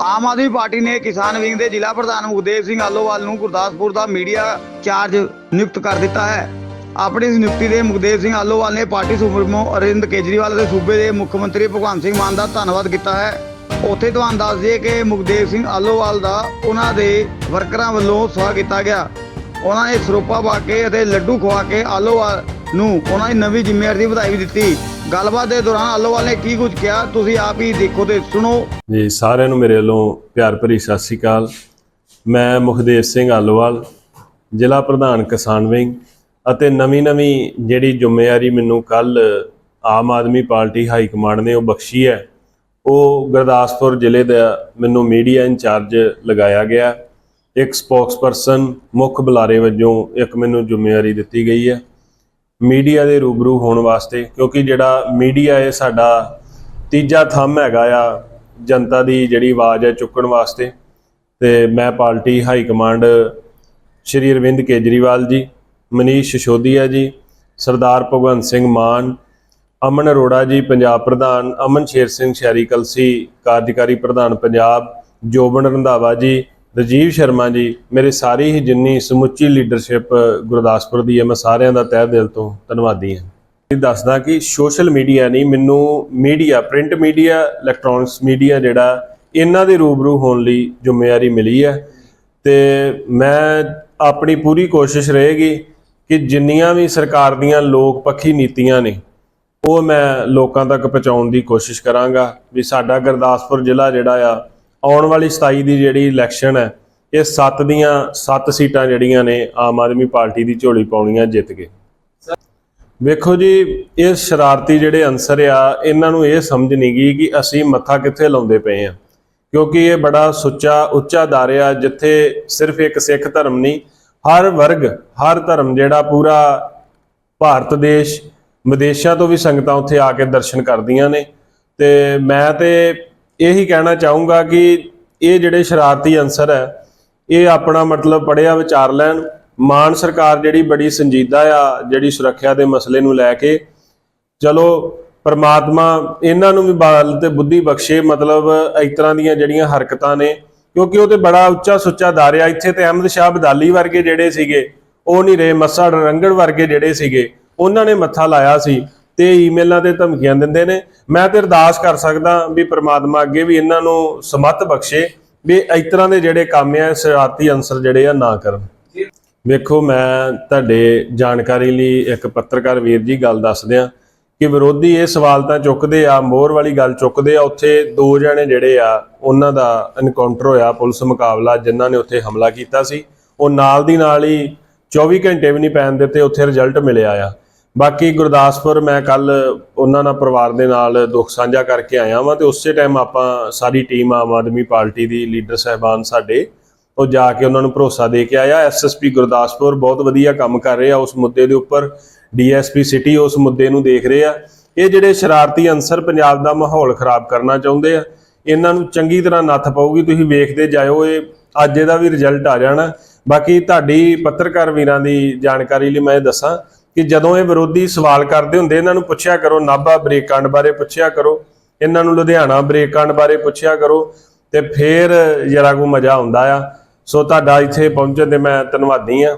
ਆਮ Aadmi party ਨੇ ਕਿਸਾਨ wing ਦੇ ਜ਼ਿਲ੍ਹਾ ਪ੍ਰਧਾਨ ਮੁਖਦੇਵ ਸਿੰਘ ਆਲੋਵਾਲ ਨੂੰ ਗੁਰਦਾਸਪੁਰ ਦਾ ਮੀਡੀਆ ਚਾਰਜ ਨਿਯੁਕਤ ਕਰ ਦਿੱਤਾ ਹੈ। ਆਪਣੀ ਇਸ ਨਿਯੁਕਤੀ ਦੇ ਮੁਖਦੇਵ ਸਿੰਘ ਆਲੋਵਾਲ ਨੇ ਪਾਰਟੀ ਸੁਪਰੀਮੋ ਅਰਵਿੰਦ ਕੇਜਰੀਵਾਲ ਅਤੇ ਸੂਬੇ ਦੇ ਮੁੱਖ ਮੰਤਰੀ ਭਗਵੰਤ ਸਿੰਘ ਮਾਨ ਦਾ ਧੰਨਵਾਦ ਕੀਤਾ ਹੈ। ਉੱਥੇ ਤੁਹਾਨੂੰ ਦੱਸ ਦਈਏ ਕਿ ਮੁਖਦੇਵ ਸਿੰਘ ਆਲੋਵਾਲ ਦਾ ਉਹਨਾਂ ਦੇ ਵਰਕਰਾਂ ਵੱਲੋਂ ਸਵਾਗਤ ਕੀਤਾ ਗਿਆ। ਉਹਨਾਂ ਨੇ ਸਰੋਪਾ ਪਾ ਕੇ ਅਤੇ ਲੱਡੂ ਖਵਾ ਕੇ ਆਲੋਵਾਲ ਨੂੰ ਉਹਨਾਂ ਦੀ ਨਵੀਂ ਜ਼ਿੰਮੇਵਾਰੀ ਦੀ ਵਧਾਈ ਵੀ ਦਿੱਤੀ। ਗੱਲਬਾਤ ਦੇ ਦੌਰਾਨ ਆਲੋਵਾਲ ਨੇ ਕੀ ਕੁਝ ਕਿਹਾ, ਤੁਸੀਂ ਆਪ ਹੀ ਦੇਖੋ ਤੇ ਸੁਣੋ। ਜੀ, ਸਾਰਿਆਂ ਨੂੰ ਮੇਰੇ ਵੱਲੋਂ ਪਿਆਰ ਭਰੀ ਸਤਿ ਸ੍ਰੀ ਅਕਾਲ। ਮੈਂ ਮੁਖਦੇਵ ਸਿੰਘ ਆਲੋਵਾਲ ਜ਼ਿਲ੍ਹਾ ਪ੍ਰਧਾਨ ਕਿਸਾਨ ਵਿੰਗ ਅਤੇ ਨਵੀਂ-ਨਵੀਂ ਜਿਹੜੀ ਜ਼ਿੰਮੇਵਾਰੀ ਮੈਨੂੰ ਕੱਲ Aam Aadmi Party high command ਨੇ ਉਹ ਬਖਸ਼ੀ ਹੈ, ਉਹ ਗੁਰਦਾਸਪੁਰ ਜ਼ਿਲ੍ਹੇ ਦਾ ਮੈਨੂੰ ਮੀਡੀਆ ਇੰਚਾਰਜ ਲਗਾਇਆ ਗਿਆ। ਇੱਕ ਸਪੋਕਸਪਰਸਨ ਮੁੱਖ ਬੁਲਾਰੇ ਵਜੋਂ ਇੱਕ ਮੈਨੂੰ ਜ਼ਿੰਮੇਵਾਰੀ ਦਿੱਤੀ ਗਈ ਹੈ। ਮੀਡੀਆ ਦੇ ਰੂਬਰੂ ਹੋਣ ਵਾਸਤੇ, ਕਿਉਂਕਿ ਜਿਹੜਾ ਮੀਡੀਆ ਹੈ ਸਾਡਾ ਤੀਜਾ ਥੰਮ ਹੈਗਾ ਆ ਜਨਤਾ ਦੀ ਜਿਹੜੀ ਆਵਾਜ਼ ਹੈ ਚੁੱਕਣ ਵਾਸਤੇ। ਤੇ ਮੈਂ party high command Shri Arvind Kejriwal ji, Manish Sisodia ਜੀ, ਸਰਦਾਰ ਭਗਵੰਤ ਸਿੰਘ ਮਾਨ, ਅਮਨ ਅਰੋੜਾ ਜੀ ਪੰਜਾਬ ਪ੍ਰਧਾਨ ਅਮਨ ਸ਼ੇਰ ਸਿੰਘ ਸ਼ਹਿਰੀ ਕਲਸੀ ਕਾਰਜਕਾਰੀ ਪ੍ਰਧਾਨ ਪੰਜਾਬ, ਜੋਬਨ ਰੰਧਾਵਾ ਜੀ ਰਜੀਵ ਸ਼ਰਮਾ ਜੀ, ਮੇਰੇ ਸਾਰੀ ਹੀ ਜਿੰਨੀ ਸਮੁੱਚੀ ਲੀਡਰਸ਼ਿਪ ਗੁਰਦਾਸਪੁਰ ਦੀ ਹੈ, ਮੈਂ ਸਾਰਿਆਂ ਦਾ ਤਹਿ ਦਿਲ ਤੋਂ ਧੰਨਵਾਦੀ ਹਾਂ। ਇਹ ਦੱਸਦਾ ਕਿ ਸੋਸ਼ਲ ਮੀਡੀਆ ਨਹੀਂ, ਮੈਨੂੰ media print media electronics media ਜਿਹੜਾ, ਇਹਨਾਂ ਦੇ ਰੂਬਰੂ ਹੋਣ ਲਈ ਜ਼ਿੰਮੇਵਾਰੀ ਮਿਲੀ ਹੈ। ਤੇ ਮੈਂ ਆਪਣੀ ਪੂਰੀ ਕੋਸ਼ਿਸ਼ ਰਹੇਗੀ ਕਿ ਜਿੰਨੀਆਂ ਵੀ ਸਰਕਾਰ ਦੀਆਂ ਲੋਕ ਪੱਖੀ ਨੀਤੀਆਂ ਨੇ, ਉਹ ਮੈਂ ਲੋਕਾਂ ਤੱਕ ਪਹੁੰਚਾਉਣ ਦੀ ਕੋਸ਼ਿਸ਼ ਕਰਾਂਗਾ ਵੀ ਸਾਡਾ ਗੁਰਦਾਸਪੁਰ ਜ਼ਿਲ੍ਹਾ ਜਿਹੜਾ ਆ ਆਉਣ ਵਾਲੀ 27 ਦੀ ਜਿਹੜੀ ਇਲੈਕਸ਼ਨ ਹੈ, ਇਹ 7 ਦੀਆਂ 7 ਸੀਟਾਂ ਜਿਹੜੀਆਂ ਨੇ ਆਮ ਆਦਮੀ ਪਾਰਟੀ ਦੀ ਝੋਲੀ ਪਾਉਣੀਆਂ ਜਿੱਤ ਕੇ ਵੇਖੋ ਜੀ, ਇਹ ਸ਼ਰਾਰਤੀ ਜਿਹੜੇ ਅਨਸਰ ਆ, ਇਹਨਾਂ ਨੂੰ ਇਹ ਸਮਝ ਨਹੀਂ ਗਈ ਕਿ ਅਸੀਂ ਮੱਥਾ ਕਿੱਥੇ ਲਾਉਂਦੇ ਪਏ ਆ ਕਿਉਂਕਿ ਇਹ ਬੜਾ ਸੁੱਚਾ, ਉੱਚਾ ਦਾਰਿਆ ਜਿੱਥੇ ਸਿਰਫ ਇੱਕ ਸਿੱਖ ਧਰਮ ਨਹੀਂ, ਹਰ ਵਰਗ, ਹਰ ਧਰਮ ਜਿਹੜਾ ਪੂਰਾ ਭਾਰਤ ਦੇਸ਼, ਵਿਦੇਸ਼ਾਂ ਤੋਂ ਵੀ ਸੰਗਤਾਂ ਉੱਥੇ ਆ ਕੇ ਦਰਸ਼ਨ ਕਰਦੀਆਂ ਨੇ। ਤੇ ਮੈਂ ਤੇ ਇਹੀ ਕਹਿਣਾ ਚਾਹੂੰਗਾ ਕਿ ਇਹ ਜਿਹੜੇ ਸ਼ਰਾਰਤੀ ਅਨਸਰ ਹੈ, ਇਹ ਆਪਣਾ ਮਤਲਬ ਪੜਿਆ ਵਿਚਾਰ ਲੈਣ। ਮਾਨ ਸਰਕਾਰ ਜਿਹੜੀ ਬੜੀ ਸੰਜੀਦਾ ਆ, ਜਿਹੜੀ ਸੁਰੱਖਿਆ ਦੇ ਮਸਲੇ ਨੂੰ ਲੈ ਕੇ। ਚਲੋ, ਪਰਮਾਤਮਾ ਇਹਨਾਂ ਨੂੰ ਵੀ ਬਾਲ ਤੇ ਬੁੱਧੀ ਬਖਸ਼ੇ, ਮਤਲਬ ਇਸ ਤਰ੍ਹਾਂ ਦੀਆਂ ਜਿਹੜੀਆਂ ਹਰਕਤਾਂ ਨੇ, ਕਿਉਂਕਿ ਉਹ ਤੇ ਬੜਾ ਉੱਚਾ ਸੁੱਚਾ ਦਾਰਿਆ। ਇੱਥੇ ਤੇ ਅਹਿਮਦ ਸ਼ਾਹ ਬਦਾਲੀ ਵਰਗੇ ਜਿਹੜੇ ਸੀਗੇ, ਉਹ ਨਹੀਂ ਰਹੇ, ਮੱਸਾ ਰੰਗੜ ਵਰਗੇ ਜਿਹੜੇ ਸੀਗੇ, ਉਹਨਾਂ ਨੇ ਮੱਥਾ ਲਾਇਆ ਸੀ। ਤੇ ਈਮੇਲਾਂ ਤੇ ਧਮਕੀਆਂ ਦਿੰਦੇ ਨੇ। ਮੈਂ ਤੇ ਅਰਦਾਸ ਕਰ ਸਕਦਾ ਵੀ ਪ੍ਰਮਾਤਮਾ ਅੱਗੇ ਵੀ ਇਹਨਾਂ ਨੂੰ ਸਮੱਤ ਬਖਸ਼ੇ ਵੀ ਇਸ ਤਰ੍ਹਾਂ ਦੇ ਜਿਹੜੇ ਕੰਮ ਆ, ਸ਼ਰਾਰਤੀ ਅੰਸਰ ਜਿਹੜੇ ਆ ਨਾ ਕਰਨ। ਵੇਖੋ, ਮੈਂ ਤੁਹਾਡੇ ਜਾਣਕਾਰੀ ਲਈ ਇੱਕ ਪੱਤਰਕਾਰ ਵੀਰ ਜੀ ਗੱਲ ਦੱਸ ਦਿਆਂ ਕਿ ਵਿਰੋਧੀ ਇਹ ਸਵਾਲ ਤਾਂ ਚੁੱਕਦੇ ਆ, ਮੋਹਰ ਵਾਲੀ ਗੱਲ ਚੁੱਕਦੇ ਆ, ਉੱਥੇ ਦੋ ਜਣੇ ਜਿਹੜੇ ਆ, ਉਹਨਾਂ ਦਾ ਐਨਕਾਊਂਟਰ ਹੋਇਆ ਪੁਲਿਸ ਮੁਕਾਬਲਾ ਜਿਨ੍ਹਾਂ ਨੇ ਉੱਥੇ ਹਮਲਾ ਕੀਤਾ ਸੀ। ਉਹ ਨਾਲ ਦੀ ਨਾਲ ਹੀ 24 ਘੰਟੇ ਵੀ ਨਹੀਂ ਪੈਣ ਦਿੱਤੇ, ਉੱਥੇ ਰਿਜ਼ਲਟ ਮਿਲਿਆ ਆ। ਬਾਕੀ ਗੁਰਦਾਸਪੁਰ ਮੈਂ ਕੱਲ ਉਹਨਾਂ ਨਾਲ ਪਰਿਵਾਰ ਦੇ ਨਾਲ ਦੁੱਖ ਸਾਂਝਾ ਕਰਕੇ ਆਇਆ ਵਾਂ ਤੇ ਉਸੇ ਟਾਈਮ ਆਪਾਂ ਸਾਰੀ ਟੀਮ ਆਮ ਆਦਮੀ ਪਾਰਟੀ ਦੀ ਲੀਡਰ ਸਹਿਬਾਨ ਸਾਡੇ, ਉਹ ਜਾ ਕੇ ਉਹਨਾਂ ਨੂੰ ਭਰੋਸਾ ਦੇ ਕੇ ਆਇਆ। ਐਸਐਸਪੀ ਗੁਰਦਾਸਪੁਰ ਬਹੁਤ ਵਧੀਆ ਕੰਮ ਕਰ ਰਿਹਾ ਉਸ ਮੁੱਦੇ ਦੇ ਉੱਪਰ। ਡੀਐਸਪੀ ਸਿਟੀ ਉਸ ਮੁੱਦੇ ਨੂੰ ਦੇਖ ਰਹੇ ਆ। ਇਹ ਜਿਹੜੇ ਸ਼ਰਾਰਤੀ ਅੰਸਰ ਪੰਜਾਬ ਦਾ ਮਾਹੌਲ ਖਰਾਬ ਕਰਨਾ ਚਾਹੁੰਦੇ ਆ, ਇਹਨਾਂ ਨੂੰ ਚੰਗੀ ਤਰ੍ਹਾਂ ਨੱਥ ਪਾਊਗੀ, ਤੁਸੀਂ ਵੇਖਦੇ ਜਾਇਓ, ਇਹ ਅੱਜ ਇਹਦਾ ਵੀ ਰਿਜ਼ਲਟ ਆ ਜਾਣਾ। ਬਾਕੀ ਤੁਹਾਡੀ ਪੱਤਰਕਾਰ ਵੀਰਾਂ ਦੀ ਜਾਣਕਾਰੀ ਲਈ ਮੈਂ ਇਹ ਦੱਸਾਂ ਕਿ ਜਦੋਂ ਇਹ ਵਿਰੋਧੀ ਸਵਾਲ ਕਰਦੇ ਹੁੰਦੇ, ਇਹਨਾਂ ਨੂੰ ਪੁੱਛਿਆ ਕਰੋ ਨਾਭਾ ਬ੍ਰੇਕ ਕਾਂਡ ਬਾਰੇ ਪੁੱਛਿਆ ਕਰੋ, ਇਹਨਾਂ ਨੂੰ ਲੁਧਿਆਣਾ ਬ੍ਰੇਕ ਕਾਂਡ ਬਾਰੇ ਪੁੱਛਿਆ ਕਰੋ, ਤੇ ਫੇਰ ਜਰਾ ਕੋ ਮਜ਼ਾ ਆਉਂਦਾ ਆ। ਸੋ ਤੁਹਾਡਾ ਇੱਥੇ ਪਹੁੰਚਣ ਦੇ ਮੈਂ ਧੰਨਵਾਦੀ ਆ